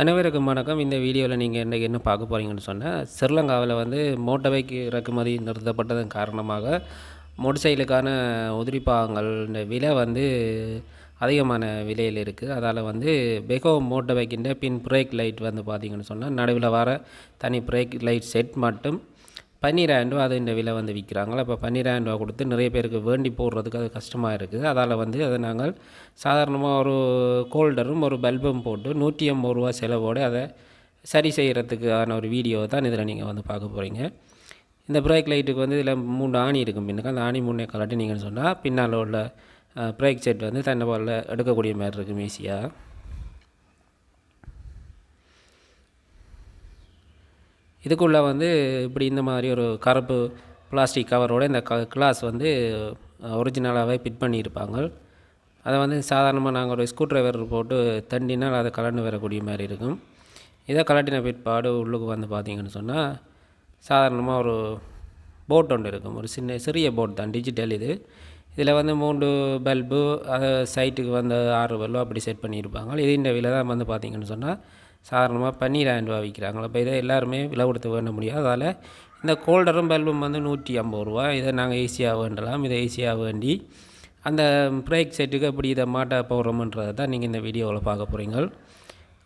அனைவருக்கும் வணக்கம். இந்த வீடியோவில் நீங்கள் இன்றைக்கி என்ன பார்க்க போகிறீங்கன்னு சொன்னால் ஸ்ரீலங்காவில் வந்து மோட்டர் பைக் இறக்குமதி நிறுத்தப்பட்டதன் காரணமாக மோட்டர் சைக்கிளுக்கான உதிரி பாகங்கள் இந்த விலை வந்து அதிகமான விலையில் இருக்குது அதால் வந்து பெகோ மோட்டர் பைக்கின்ற பின் பிரேக் லைட் வந்து பார்த்தீங்கன்னு சொன்னால் நடுவில் வர தனி பிரேக் லைட் செட் மட்டும் பன்னிரெண்டாயிரம் ரூபா அது இந்த விலை வந்து விற்கிறாங்களா? இப்போ பன்னிரெண்டாயிரம் ரூபா கொடுத்து நிறைய பேருக்கு வேண்டி போடுறதுக்கு அது கஷ்டமாக இருக்குது. அதால் வந்து அதை நாங்கள் சாதாரணமாக ஒரு கோல்டரும் ஒரு பல்பும் போட்டு நூற்றி ஐம்பது ரூபா செலவோடு அதை சரி செய்கிறதுக்கான ஒரு வீடியோ தான் இதில் நீங்கள் வந்து பார்க்க போகிறீங்க இந்த பிரேக் லைட்டுக்கு வந்து இதில் மூணு ஆணி இருக்கும் பின்னுக்கு. அந்த ஆணி மூணையை கலாட்டி நீங்கள் சொன்னால் பின்னால் உள்ள பிரேக் செட் வந்து தன்னை பாலில் எடுக்கக்கூடிய மாதிரி இருக்கும் ஈஸியாக இதுக்குள்ளே வந்து இப்படி இந்த மாதிரி ஒரு கருப்பு பிளாஸ்டிக் கவரோடு இந்த க கிளாஸ் வந்து ஒரிஜினலாகவே ஃபிட் பண்ணியிருப்பாங்க. அதை வந்து சாதாரணமாக நாங்கள் ஒரு ஸ்க்ரூ ட்ரைவர் போட்டு தண்டினால் அதை கலண்டு வரக்கூடிய மாதிரி இருக்கும். இதை கலட்டின பிற்பாடு உள்ளுக்கு வந்து பார்த்தீங்கன்னு சொன்னால் சாதாரணமாக ஒரு போட் ஒன்று இருக்கும். ஒரு சின்ன சிறிய போட் தான் டிஜிட்டல் இது. இதில் வந்து மூன்று பல்பு அதை சைட்டுக்கு வந்து ஆறு பல்பு அப்படி செட் பண்ணியிருப்பாங்க. இது இந்த விலை தான் வந்து பார்த்தீங்கன்னு சொன்னால் சாதாரணமாக பன்னீராயிரம் ரூபா விற்கிறாங்களா இப்போ இதை எல்லாருமே விலை கொடுத்து வேண்ட முடியாது அதால் இந்த கோல்டரும் பல்பும் வந்து நூற்றி ஐம்பது ரூபா. இதை நாங்கள் ஈஸியாக வேண்டலாம். இதை ஈஸியாக வேண்டி அந்த பிரேக் செட்டுக்கு எப்படி இதை மாட்ட போகிறோமன்றதை தான் நீங்கள் இந்த வீடியோவில் பார்க்க போகிறீங்க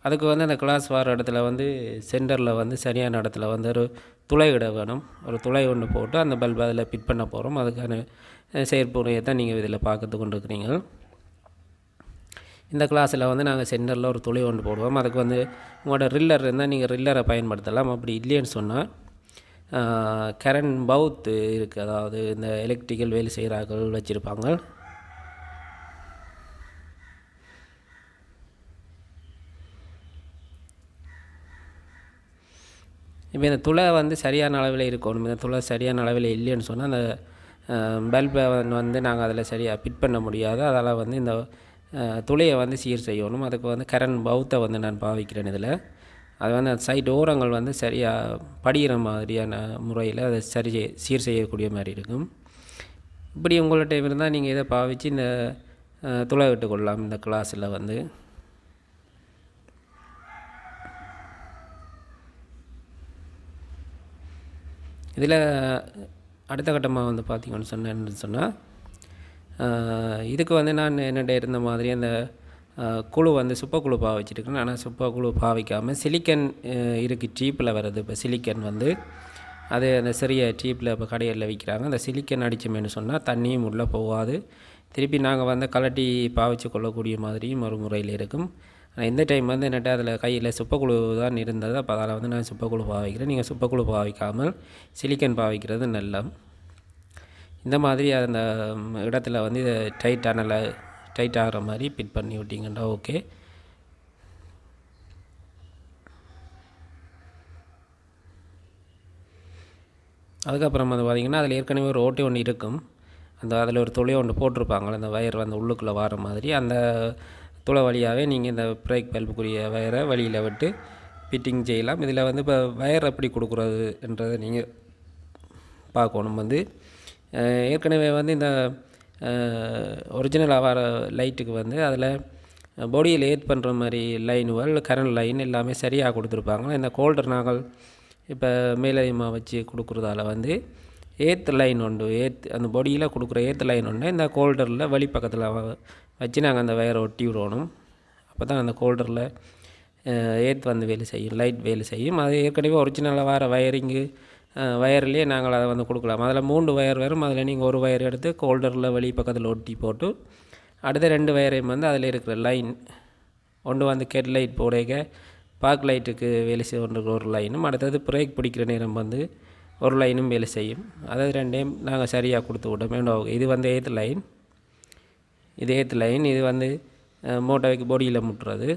அதுக்கு வந்து அந்த கிளாஸ் வர இடத்துல வந்து சென்டரில் வந்து சரியான இடத்துல வந்து ஒரு துளை இட வேணும். ஒரு துளை ஒன்று போட்டு அந்த பல்பை அதில் ஃபிட் பண்ண போகிறோம் அதுக்கான செயற்புறையை தான் நீங்கள் இதில் பார்க்கறது கொண்டு இருக்கிறீங்க இந்த கிளாஸில் வந்து நாங்கள் சென்டரில் ஒரு துளி ஒன்று போடுவோம். அதுக்கு வந்து உங்களோட ரில்லர் இருந்தால் நீங்கள் ரில்லரை பயன்படுத்தலாம். அப்படி இல்லைன்னு சொன்னால் கரண்ட் பவுத்து இருக்குது அதாவது இந்த எலக்ட்ரிக்கல் வேலை செய்கிறார்கள் வச்சுருப்பாங்க. இப்போ இந்த துளை வந்து சரியான அளவில் இருக்கணும். இந்த துளை சரியான அளவில் இல்லைன்னு சொன்னால் அந்த பல்பை வந்து நாங்கள் அதில் சரியாக ஃபிட் பண்ண முடியாது. அதால் வந்து இந்த துளையை வந்து சீர் செய்யணும். அதுக்கு வந்து கரண்ட் பௌத்தை வந்து நான் பாவிக்கிறேன் இதில். அது வந்து அந்த சைட் ஓரங்கள் வந்து சரியாக படிகிற மாதிரியான முறையில் அதை சரி செய் சீர் செய்யக்கூடிய மாதிரி இருக்கும். இப்படி உங்கள்கிட்ட இருந்தால் நீங்கள் இதை பாவித்து இந்த துளை விட்டுக்கொள்ளலாம் இந்த கிளாஸில் வந்து. இதில் அடுத்த கட்டமாக வந்து பார்த்திங்கன்னு சொன்னேன்னு சொன்னால் இதுக்கு வந்து நான் என்னட்ட இருந்த மாதிரி அந்த குழு வந்து சுப்ப குழு பாவை வச்சுருக்கேன் ஆனால் சுப்ப குழு பாவிக்காமல் சிலிக்கன் இருக்குது சீப்பில் வருது இப்போ சிலிக்கன் வந்து அது அந்த சிறிய டீப்பில் இப்போ கடையில் விற்கிறாங்க அந்த சிலிக்கன் அடித்தோம்னு சொன்னால் தண்ணியும் உள்ளே போகாது. திருப்பி நாங்கள் வந்து கலட்டி பாவிச்சு கொள்ளக்கூடிய மாதிரியும் ஒரு முறையில் இருக்கும். ஆனால் இந்த டைம் வந்து என்னட்ட அதில் கையில் சுப்பக்குழு தான் இருந்தது. அப்போ அதில் வந்து நான் சுப்பக்குழு பாவிக்கிறேன். நீங்கள் சுப்பக்குழு பாவிக்காமல் சிலிக்கன் பாவிக்கிறது நல்ல இந்த மாதிரி அந்த இடத்துல வந்து இதை டைட் அனலை டைட் ஆகிற மாதிரி ஃபிட் பண்ணி விட்டிங்கன்னா ஓகே அதுக்கப்புறம் வந்து பார்த்திங்கன்னா அதில் ஏற்கனவே ஒரு ஓட்டை ஒன்று இருக்கும். அந்த அதில் ஒரு துளையை ஒன்று போட்டிருப்பாங்களே அந்த வயர் வந்து உள்ளுக்குள்ளே வர மாதிரி. அந்த துளை வழியாகவே நீங்கள் இந்த பிரேக் பல்புக்குரிய வயரை வழியில் விட்டு ஃபிட்டிங் செய்யலாம். இதில் வந்து இப்போ வயர் எப்படி கொடுக்குறதுன்றதை நீங்கள் பார்க்கணும். வந்து ஏற்கனவே வந்து இந்த ஒரிஜினல் ஆவார லைட்டுக்கு வந்து அதில் பாடியில் ஏத் பண்ணுற மாதிரி லைனுகள் கரண்ட் லைன் எல்லாமே சரியாக கொடுத்துருப்பாங்க. இந்த கோல்டர் நாங்கள் இப்போ மேலதிகமாக வச்சு கொடுக்குறதால வந்து ஏத் லைன் உண்டு. ஏத் அந்த பொடியில் கொடுக்குற ஏத் லைன் உண்டு இந்த கோல்டரில் வழி பக்கத்தில் வச்சு நாங்கள் அந்த வயரை ஒட்டி விடணும். அப்போ தான் அந்த கோல்டரில் ஏத் வந்து வேலை செய்யும் லைட் வேலை செய்யும். அது ஏற்கனவே ஒரிஜினலாக வர வயரிங்கு வயர்லேயே நாங்கள் அதை வந்து கொடுக்கலாம். அதில் மூன்று வயர் வரும். அதில் நீங்கள் ஒரு வயர் எடுத்து கோல்டரில் வெளி பக்கத்தில் ஒட்டி போட்டு அடுத்த ரெண்டு வயரையும் வந்து அதில் இருக்கிற லைன் ஒன்று வந்து கெட் லைட் போடையக பார்க் லைட்டுக்கு வேலை செய்ய ஒரு லைனும் அடுத்தது பிரேக் பிடிக்கிற நேரம் வந்து ஒரு லைனும் வேலை செய்யும். அதாவது ரெண்டையும் நாங்கள் சரியாக கொடுத்து விட்டோம். இது வந்து எய்த் லைன் இது எய்த் லைன் இது வந்து மோட்டோவைக்கு பொடியில் முட்டுறது.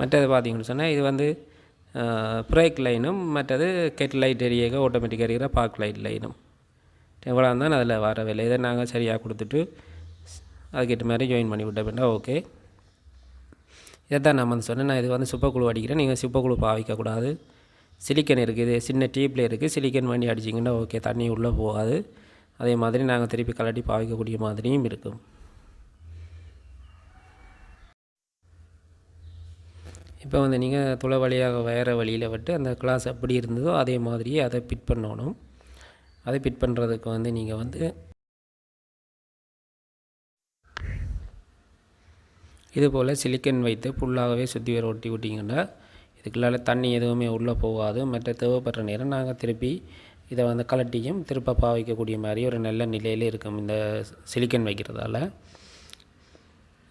மற்றது பார்த்தீங்கன்னு சொன்னால் இது வந்து பிரேக் லைனும் மற்றது கெட் லைட் எரியாக ஆட்டோமேட்டிக் எரிகிற பார்க் லைட் லைனும் எவ்வளோ தான் அதில் வர வேலை. இதை நாங்கள் சரியாக கொடுத்துட்டு அதுக்கேற்ற மாதிரி ஜாயின் பண்ணி விட்டோம்னா ஓகே இதை தான் நான் வந்து சொன்னேன். நான் இது வந்து குழு அடிக்கிறேன். நீங்கள் குழு பாவிக்கக்கூடாது சிலிக்கன் இருக்குது. சின்ன டீப்பில் இருக்குது சிலிக்கன் வண்டி அடிச்சிங்கன்னா ஓகே தண்ணி உள்ளே போகாது. அதே மாதிரி நாங்கள் திருப்பி கலட்டி பாவிக்கக்கூடிய மாதிரியும் இருக்கும். இப்போ வந்து நீங்கள் துளை வழியாக வேறு வழியில் விட்டு அந்த கிளாஸ் எப்படி இருந்ததோ அதே மாதிரியே அதை பிட் பண்ணணும். அதை பிட் பண்ணுறதுக்கு வந்து நீங்கள் வந்து இதுபோல் சிலிக்கன் வைத்து ஃபுல்லாகவே சுற்றி வேறு ஒட்டி விட்டிங்கன்னா இதுக்குள்ளால் தண்ணி எதுவுமே உள்ளே போகாது. மற்ற தேவைப்படுற நேரம் நாங்கள் திருப்பி இதை வந்து கலட்டியும் திருப்ப பாவிக்கக்கூடிய மாதிரி ஒரு நல்ல நிலையில் இருக்கும் இந்த சிலிக்கன் வைக்கிறதால.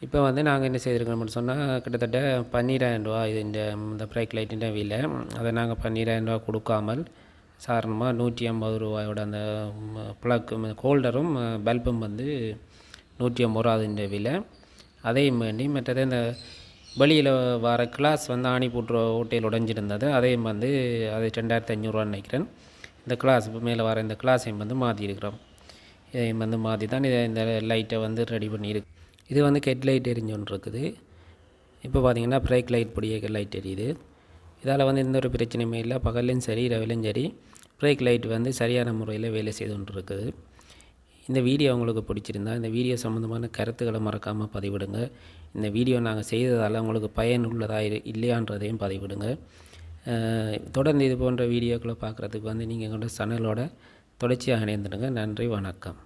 இப்போ வந்து நாங்கள் என்ன செய்திருக்கோம்னு சொன்னால் கிட்டத்தட்ட பன்னிராயிரம் ரூபா இது இந்த இந்த பிரேக் லைட்டின் விலை. அதை நாங்கள் பன்னிராயிரம் ரூபா கொடுக்காமல் சாதாரணமாக நூற்றி ஐம்பது ரூபாயோட அந்த ப்ளக் ஹோல்டரும் பல்பும் வந்து நூற்றி ஐம்பது ரூபா அதுன்ற விலை. அதையும் வேண்டி மற்றது இந்த வெளியில் வர கிளாஸ் வந்து ஆணி போட்டு ஓட்டையில் உடைஞ்சிருந்தது. அதையும் வந்து அது ரெண்டாயிரத்தி ஐநூறுரூவான்னு நினைக்கிறேன். இந்த கிளாஸ் மேலே வர இந்த கிளாஸையும் வந்து மாற்றிருக்கிறோம் இதையும் வந்து மாற்றி தான் இதை இந்த லைட்டை வந்து ரெடி பண்ணியிருக்கு. இது வந்து ஹெட் லைட் எரிஞ்சொன்று இருக்குது. இப்போ பார்த்தீங்கன்னா பிரேக் லைட் பொடிய லைட் எரியுது. இதால் வந்து எந்த ஒரு பிரச்சனையுமே இல்லை. பகல்லையும் சரி இரவிலையும் சரி பிரேக் லைட் வந்து சரியான முறையில் வேலை செய்து கொண்டு இருக்குது. இந்த வீடியோ உங்களுக்கு பிடிச்சிருந்தா இந்த வீடியோ சம்மந்தமான கருத்துக்களை மறக்காமல் பதிவிடுங்க. இந்த வீடியோ நாங்கள் செய்ததால் உங்களுக்கு பயன் உள்ளதாக இல்லையான்றதையும் பதிவிடுங்க. தொடர்ந்து இது போன்ற வீடியோக்களை பார்க்குறதுக்கு வந்து நீங்கள் எங்களோட சேனலோட தொடர்ச்சியாக இணைந்துடுங்க. நன்றி வணக்கம்.